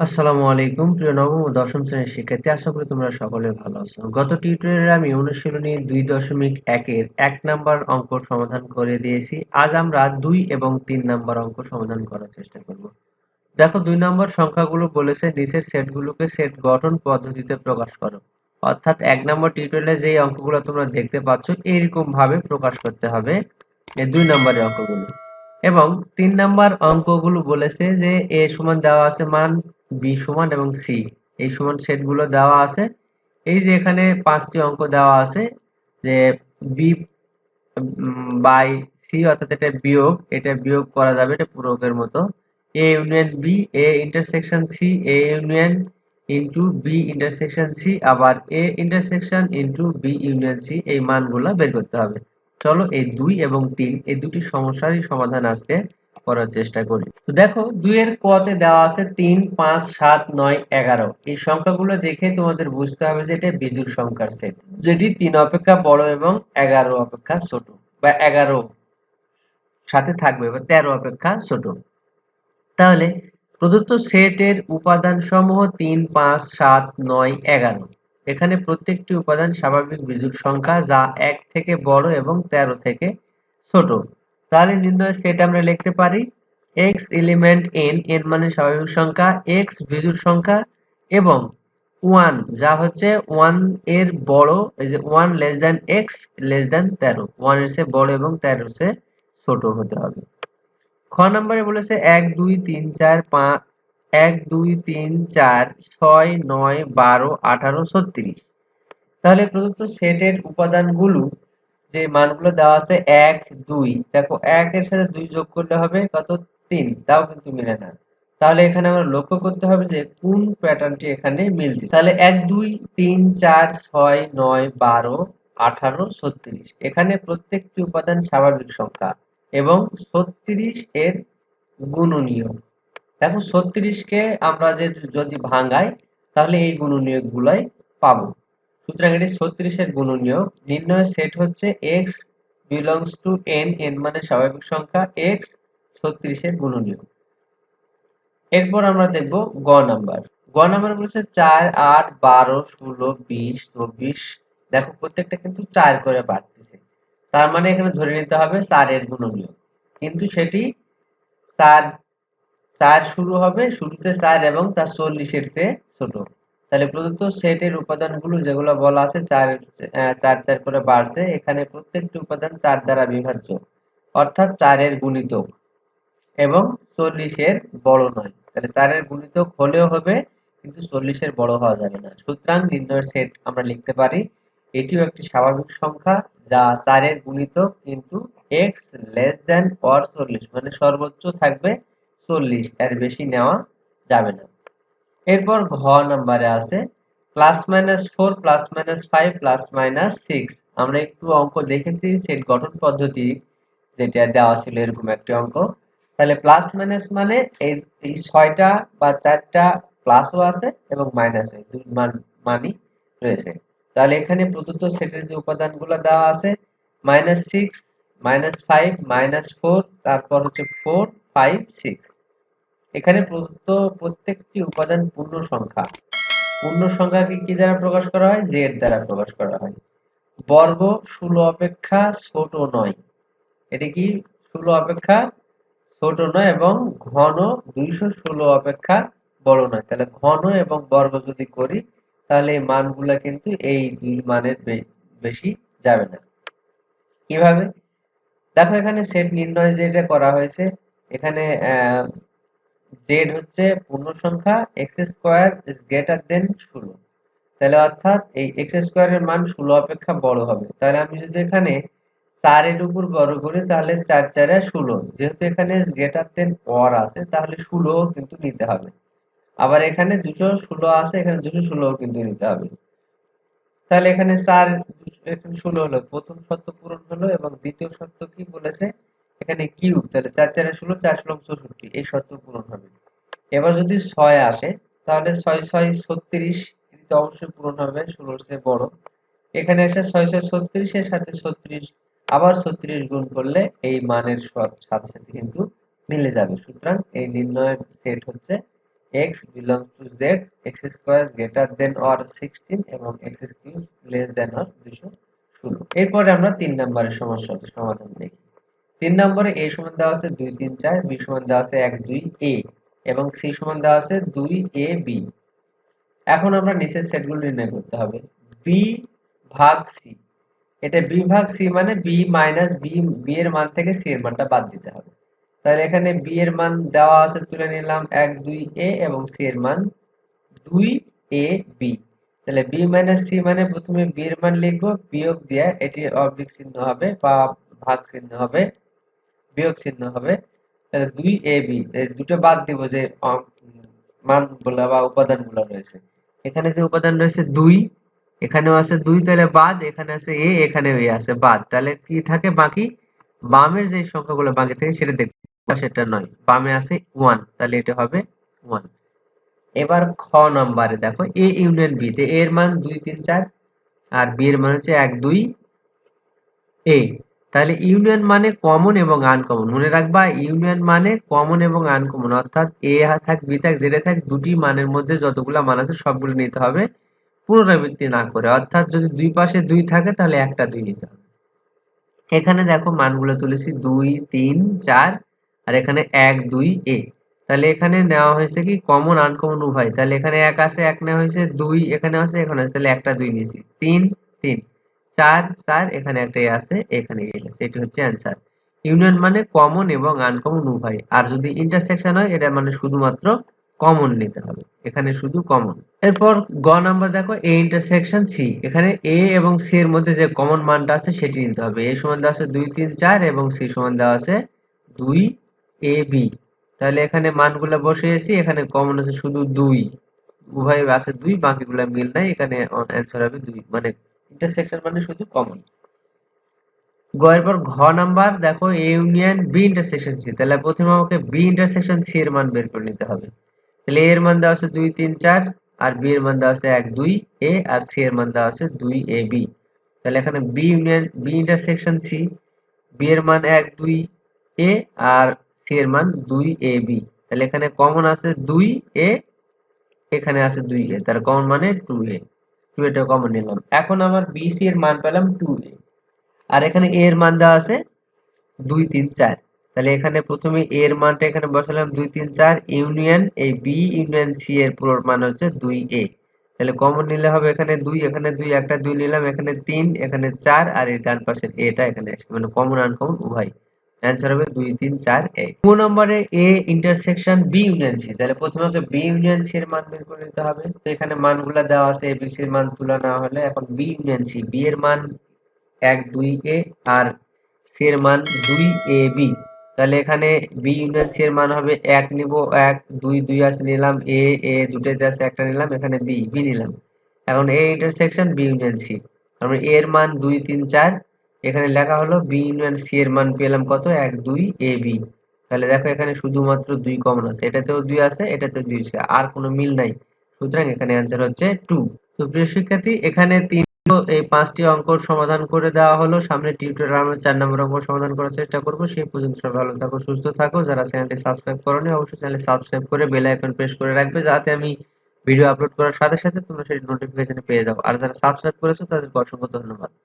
আসসালামু আলাইকুম, প্রিয় নবম ও দশম শ্রেণির শিক্ষার্থী, আশা করি তোমরা সকলে ভালো আছো। গত টিউটোরিয়ালে আমি অনুশীলনী দুই দশমিক একের এক নাম্বার অঙ্ক সমাধান করে দিয়েছি। আজ আমরা দুই এবং তিন নাম্বার অঙ্ক সমাধান করার চেষ্টা করব। দেখো, দুই নম্বর সংখ্যাগুলো বলেছে, নিচের সেটগুলোকে সেট গঠন পদ্ধতিতে প্রকাশ করো। অর্থাৎ এক নম্বর টিউটোরিয়ালে যে অঙ্কগুলো তোমরা দেখতে পাচ্ছ এইরকম ভাবে প্রকাশ করতে হবে দুই নম্বরের অঙ্কগুলো। এবং তিন নাম্বার অঙ্কগুলো বলেছে যে এ সমান দেওয়া আছে মান বি সমান এবং সি এই সমান সেটগুলো দেওয়া আছে। এই যে এখানে পাঁচটি অঙ্ক দেওয়া আছে, যে বি বাই সি অর্থাৎ এটা বিয়োগ এটা বিয়োগ করা যাবে, এটা পূরকের মতো। A union B A intersection C A union into B intersection C আবার A intersection into B union C এই মানগুলো বের করতে হবে। চলো এই দুই এবং তিন, এই দুটি সমস্যারই সমাধান আজকে করার চেষ্টা করি। তো দেখো, দুইয়ের কতে দেওয়া আছে তিন, পাঁচ, সাত, নয়, এগারো। এই সংখ্যাগুলো দেখে তোমাদের বুঝতে হবে যে এটা বিজুর সংখ্যার সেট যেটি তিন অপেক্ষা বড় এবং এগারো অপেক্ষা ছোট বা এগারো সাথে থাকবে বা তেরো অপেক্ষা ছোট। তাহলে প্রদত্ত সেটের উপাদান সমূহ তিন, পাঁচ, সাত, নয়, এগারো। এখানে প্রত্যেকটি উপাদান স্বাভাবিক বিজুর সংখ্যা, যা এক থেকে বড় এবং তেরো থেকে ছোট। তাহলে নির্ণয় সেট আমরা লিখতে পারি x এলিমেন্ট n n মানে স্বাভাবিক সংখ্যা, x বিজুর সংখ্যা এবং 1 যা হচ্ছে 1 এর বড়, এই যে 1 less than x less than 13 1 এর চেয়ে বড় এবং 13 এর চেয়ে ছোট হতে হবে। খ নম্বরে বলেছে 1 2 3 4 5 1 2 3 4 6 9 12 18 36 তাহলে প্রদত্ত সেটের উপাদানগুলো যে মানগুলো দেওয়া আছে এক, দুই। দেখো, এক এর সাথে দুই যোগ করলে হবে কত? তিন। তাও কিন্তু মিলে না। তাহলে এখানে আমরা লক্ষ্য করতে হবে যে কোন প্যাটার্নটি এখানে মিলছে। তাহলে এক, দুই, তিন, চার, ছয়, নয়, বারো, আঠারো, ছত্রিশ। এখানে প্রত্যেকটি উপাদান স্বাভাবিক সংখ্যা এবং ছত্রিশ এর গুণনীয়। দেখো ছত্রিশকে আমরা যে যদি ভাঙাই, তাহলে এই গুণনীয়ক গুলাই পাবো। সুতরাং এটি ছত্রিশের গুণনীয় নির্ণয় সেট হচ্ছে x belongs to n n মানে স্বাভাবিক সংখ্যা, x ছত্রিশের গুণনীয় এরপর আমরা দেখব গ নাম্বার। গ নাম্বার বলছে চার, আট, বারো, ষোলো, বিশ, চব্বিশ। দেখো, প্রত্যেকটা কিন্তু চার করে বাড়তেছে। তার মানে এখানে ধরে নিতে হবে চারের গুণনীয় কিন্তু সেটি চার চার শুরু হবে, শুরুতে চার এবং তার চল্লিশের চেয়ে ছোট। তাহলে প্রদত্ত সেটের উপাদানগুলো যেগুলো বলা আছে চার চার চার করে বাড়ছে, এখানে প্রত্যেকটি উপাদান চার দ্বারা বিভাজ্য, অর্থাৎ চারের গুণিতক এবং চল্লিশের বড় নয়। তাহলে চারের গুণিতক হলেও হবে, কিন্তু চল্লিশের বড় হওয়া যাবে না। সুতরাং নির্ণয়ের সেট আমরা লিখতে পারি, এটিও একটি স্বাভাবিক সংখ্যা যা চারের গুণিতক কিন্তু এক্স লেস দেন অর চল্লিশ মানে সর্বোচ্চ থাকবে চল্লিশ, এর বেশি নেওয়া যাবে না। এরপর ঘ নাম্বারে আছে plus minus four plus minus five plus minus six আমরা একটু অঙ্ক দেখেছি, সেট গঠন পদ্ধতি যেটা দেওয়া ছিল এরকম একটি অঙ্ক। তাহলে প্লাস মাইনাস মানে এই ছয়টা বা চারটা প্লাসও আছে এবং মাইনাস দুই মান, মানই রয়েছে। তাহলে এখানে প্রদত্ত সেটের যে উপাদানগুলো দেওয়া আছে minus six minus five minus four তারপর হচ্ছে ফোর ফাইভ সিক্স এখানে প্রদত্ত প্রত্যেকটি উপাদান পূর্ণ সংখ্যা। পূর্ণ সংখ্যাকে কি দ্বারা প্রকাশ করা হয়? জেড দ্বারা প্রকাশ করা হয়। বর্গ ষোলো অপেক্ষা ছোট নয়। এটা কি? ষোলো অপেক্ষা ছোট নয় এবং ঘন দুইশো ষোলো অপেক্ষা বড় নয়। তাহলে ঘন এবং বর্গ যদি করি, তাহলে এই মানগুলা কিন্তু এই দুই মানের বেশি যাবে না। কীভাবে? দেখো এখানে সেট নির্ণয় যেটা করা হয়েছে, এখানে জেড হচ্ছে পূর্ণ সংখ্যা X square is greater than ষোলো। তাহলে অর্থাৎ এই এক্স স্কোয়ারের মান ষোলো অপেক্ষা বড় হবে। তাহলে আমি যদি এখানে চারের উপর বড় করি, তাহলে চার চারে ষোলো। যেহেতু এখানে গ্রেটার দেন অর আছে, তাহলে ষোলো কিন্তু নিতে হবে। আবার এখানে দুশো ষোলো আছে, এখানে দুশো ষোলো কিন্তু নিতে হবে। তাহলে এখানে চার, এখানে ষোলো হলো। প্রথম শর্ত পূরণ হলো এবং দ্বিতীয় শর্ত কি বলেছে? এখানে কিউব, তাহলে চার চারে ষোলো, চার ষোলো চৌষট্টি, এই শর্ত পূরণ হবে। এবার যদি ছয় আসে, তাহলে ছয় ছয় ছত্রিশ তো অবশ্যই পূরণ হবে, ষোলোর চেয়ে বড়। এখানে এসে ছয় ছয় ছত্রিশের সাথে ছত্রিশ, আবার ছত্রিশ গুণ করলে এই মানের সাথে সাথে কিন্তু মিলে যাবে। সুতরাং এই নির্ণয়ের সেট হচ্ছে X belong to Z X square greater than or sixteen এবং X cube less than or দুশো ষোলো। এরপরে আমরা তিন নম্বরের সমস্যাটি সমাধান দেখি। তিন নম্বরে এ সমান দেওয়া আছে দুই, তিন, চার, বি সমান দেওয়া আছে এক, দুই, এ এবং সি সমান দেওয়া আছে দুই, এ, বি। এখন আমরা নিচের সেটগুলো নির্ণয় করতে হবে। বি ভাগ সি। এটা বি ভাগ সি মানে বি মাইনাস বি বি এর মান থেকে সি এর মানটা বাদ দিতে হবে। তাহলে এখানে বি এর মান দেওয়া আছে তুলে নিলাম এক, দুই, এ এবং সি এর মান দুই, এ, বি। তাহলে বি মাইনাস সি মানে প্রথমে বি এর মান লিখব, বিয়োগ দিয়ে এটি অবলিক চিহ্ন হবে বা ভাগ চিহ্ন হবে বিয়োগ চিহ্ন হবে, তাহলে দুই এ বি দুটো বাদ দিব যে মানগুলো বা উপাদানগুলো রয়েছে। এখানে যে উপাদান রয়েছে দুই, এখানেও আছে দুই, তাহলে বাদ, এখানে আছে এ এখানে এ আছে বাদ। তাহলে কি থাকে বাকি? বামের যে সংখ্যাগুলো বাকি থাকে, সেটা দেখতে সেটা নয়। বামে আছে ওয়ান তাহলে এটা হবে ওয়ান এবার খ নম্বরে দেখো এ ইউনিয়ন বি তে এর মান দুই, তিন, চার, আর বি এর মান হচ্ছে এক, দুই এ তাহলে ইউনিয়ন মানে কমন এবং আনকমন মনে রাখবা ইউনিয়ন মানে কমন এবং আনকমন অর্থাৎ এ থাক বি থাক জেডে থাক, দুটি মানের মধ্যে যতগুলো মান আছে সবগুলো নিতে হবে পুনরাবৃত্তি না করে। অর্থাৎ যদি দুই পাশে দুই থাকে, তাহলে একটা দুই নিতে হবে। এখানে দেখো মানগুলো তুলেছি, দুই, তিন, চার, আর এখানে এক, দুই এ তাহলে এখানে নেওয়া হয়েছে কি? কমন আনকমন উভয়। তাহলে এখানে এক আছে, এক নেওয়া হয়েছে, দুই এখানে আছে এখানে আছে। তাহলে একটা, দুই নিয়েছি। তিন তিন। চার চার, এখানে একটা আছে, এখানে এ হচ্ছে অ্যান্সার ইউনিয়ন মানে কমন এবং আনকমন উভয়। আর যদি ইন্টারসেকশন হয়, এটা মানে শুধুমাত্র কমন নিতে হবে। এখানে শুধু কমন এরপর গ নাম্বার দেখো এ ইন্টারসেকশন সি এখানে এ এবং সি এর মধ্যে যে কমন মানটা আছে, সেটি নিতে হবে। এ সমান দেওয়া আছে দুই, তিন, চার এবং সি সমান দেওয়া আছে দুই এ বি তাহলে এখানে মানগুলো বসিয়েছি, এখানে কমন আছে শুধু দুই। উভয় আছে দুই, বাকিগুলো মিল নাই, এখানে অ্যান্সার হবে দুই। মানে ইন্টারসেকশন মানে শুধু কমন গ, এরপর ঘ নাম্বার, দেখো A union B intersection C তাহলে প্রথমে আমাকে বি ইন্টারসেকশন সি এর মান বের করে নিতে হবে। তাহলে এর মান দেওয়া আছে দুই, তিন, চার, আর বি এর মান দেওয়া আছে এক, দুই এ আর সি এর মান দেওয়া আছে দুই এ বি তাহলে এখানে B union B intersection C B এর মান এক, দুই এ আর সি এর মান দুই এ বি তাহলে এখানে কমন আছে দুই এ এখানে আছে দুই এ তার কমন মানে টু এ টু এটা কমন নিলাম। এখন আমার বি সি এর মান পেলাম টু এ আর এখানে এ এর মান দেওয়া আছে দুই, তিন, চার। তাহলে এখানে প্রথমে এর মানটা এখানে বসালাম দুই, তিন, চার। ইউনিয়ন এই বি ইউনিয়ন সি এর পুরো মান হচ্ছে দুই এ তাহলে কমন নিলে হবে এখানে দুই এখানে দুই, একটা দুই নিলাম, এখানে তিন, এখানে চার, আর এর ডান পাশের এটা এখানে মানে কমন আনকমন উভয়। অ্যান্সার হবে দুই, তিন, চার এ দু নম্বরে A intersection B union C তাহলে প্রথমে আমাকে বি ইউনিয়ন সি এর মান বের করে নিতে হবে। তো এখানে মানগুলো দেওয়া আছে এবিসি এর মান তুলা না হলে এখন বি ইউনিয়ন সি বি এর মান এক, দুই এ আর সি এর মান দুই এ বি তাহলে এখানে বি ইউনিয়ন সি এর মান হবে এক নিব, এক, দুই দুই আছে, নিলাম এ এ দুটোতে আছে, একটা নিলাম, এখানে বি বি নিলাম। এখন A intersection B union C A এর মান দুই, তিন, চার এখানে লেখা হলো বি ইউনিয়ন সি এর মান পেলাম কত? এক, দুই এ বি তাহলে দেখো এখানে শুধুমাত্র দুই কমন আছে। এটাতেও দুই আছে, এটাতেও দুই আছে। আর কোনো মিল নাই। সুতরাং এখানে অ্যান্সার হচ্ছে টু তো প্রিয় শিক্ষার্থী, এখানে তিন এই পাঁচটি অঙ্ক সমাধান করে দেওয়া হলো। সামনে টিউটোরিয়াল আমরা চার নম্বর অঙ্ক সমাধান করার চেষ্টা করব। সেই পর্যন্ত সবাই ভালো থাকো, সুস্থ থাকো। যারা চ্যানেলটি সাবস্ক্রাইব করোনি, অবশ্যই চ্যানেল সাবস্ক্রাইব করে বেল আইকন প্রেস করে রাখবে, যাতে আমি ভিডিও আপলোড করার সাথে সাথে তোমরা সেই নোটিফিকেশন পেয়ে যাও। আর যারা সাবস্ক্রাইব করেছ, তাদেরকে অসংখ্য ধন্যবাদ।